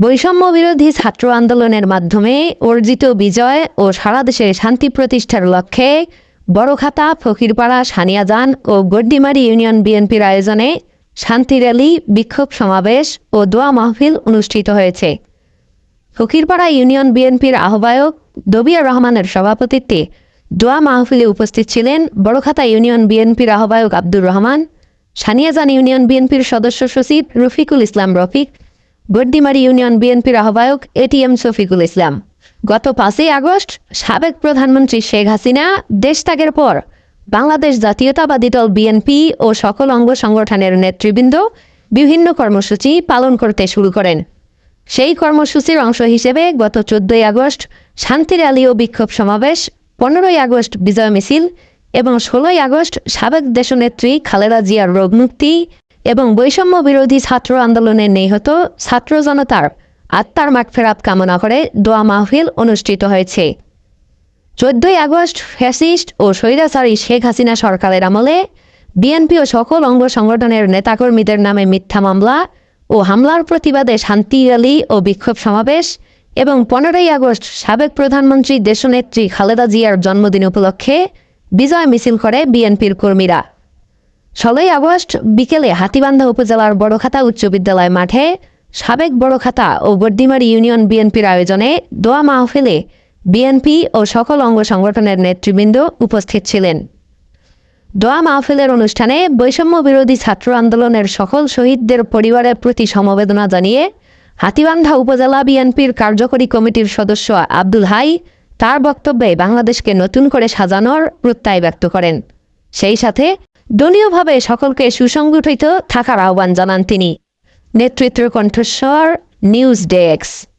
বৈষম্য বিরোধী ছাত্র আন্দোলনের মাধ্যমে অর্জিত বিজয় ও সারা দেশে শান্তি প্রতিষ্ঠার লক্ষ্যে বড়খাতা, ফকিরপাড়া, সানিয়াজান ও গড্ডিমারি ইউনিয়ন বিএনপির আয়োজনে শান্তি র্যালি, বিক্ষোভ সমাবেশ ও দোয়া মাহফিল অনুষ্ঠিত হয়েছে। ফকিরপাড়া ইউনিয়ন বিএনপির আহ্বায়ক দবিয়া রহমানের সভাপতিত্বে দোয়া মাহফিলে উপস্থিত ছিলেন বড়খাতা ইউনিয়ন বিএনপির আহ্বায়ক আব্দুর রহমান, সানিয়াজান ইউনিয়ন বিএনপির সদস্য সচিব রফিকুল ইসলাম রফিক গড্ডিমারি ইউনিয়ন বিএনপির আহ্বায়ক এটিএম শফিকুল ইসলাম। গত পাঁচই আগস্ট, সাবেক প্রধানমন্ত্রী শেখ হাসিনা দেশ ত্যাগের পর বাংলাদেশ জাতীয়তাবাদী দল বিএনপি ও সকল অঙ্গ সংগঠনের নেতৃবৃন্দ বিভিন্ন কর্মসূচি পালন করতে শুরু করেন। সেই কর্মসূচির অংশ হিসেবে গত চোদ্দই আগস্ট শান্তি র্যালি ও বিক্ষোভ সমাবেশ, পনেরোই আগস্ট বিজয় মিছিল এবং ষোলোই আগস্ট সাবেক দেশনেত্রী খালেদা জিয়ার রোগমুক্তি এবং বৈষম্য বিরোধী ছাত্র আন্দোলনে নিহত ছাত্র জনতার আত্মার মাগফেরাত কামনা করে দোয়া মাহফিল অনুষ্ঠিত হয়েছে। চোদ্দই আগস্ট ফ্যাসিস্ট ও স্বৈরাচারী শেখ হাসিনা সরকারের আমলে বিএনপি ও সকল অঙ্গ সংগঠনের নেতাকর্মীদের নামে মিথ্যা মামলা ও হামলার প্রতিবাদে শান্তি র্যালি ও বিক্ষোভ সমাবেশ এবং পনেরোই আগস্ট সাবেক প্রধানমন্ত্রী দেশনেত্রী খালেদা জিয়ার জন্মদিন উপলক্ষে বিজয় মিছিল করে বিএনপির কর্মীরা। ষোলোই আগস্ট বিকেলে হাতিবান্ধা উপজেলার বড়খাতা উচ্চ বিদ্যালয় মাঠে সাবেক বড়খাতা ও গড্ডিমারি ইউনিয়ন বিএনপির আয়োজনে দোয়া মাহফিলে বিএনপি ও সকল অঙ্গ সংগঠনের নেতৃবৃন্দ উপস্থিত ছিলেন। দোয়া মাহফিলের অনুষ্ঠানে বৈষম্য বিরোধী ছাত্র আন্দোলনের সকল শহীদদের পরিবারের প্রতি সমবেদনা জানিয়ে হাতিবান্ধা উপজেলা বিএনপির কার্যকরী কমিটির সদস্য আব্দুল হাই তার বক্তব্যে বাংলাদেশকে নতুন করে সাজানোর প্রত্যয় ব্যক্ত করেন। সেই সাথে দলীয়ভাবে সকলকে সুসংগঠিত থাকার আহ্বান জানান তিনি। নেতৃত্বের কণ্ঠস্বর নিউজ ডেস্ক।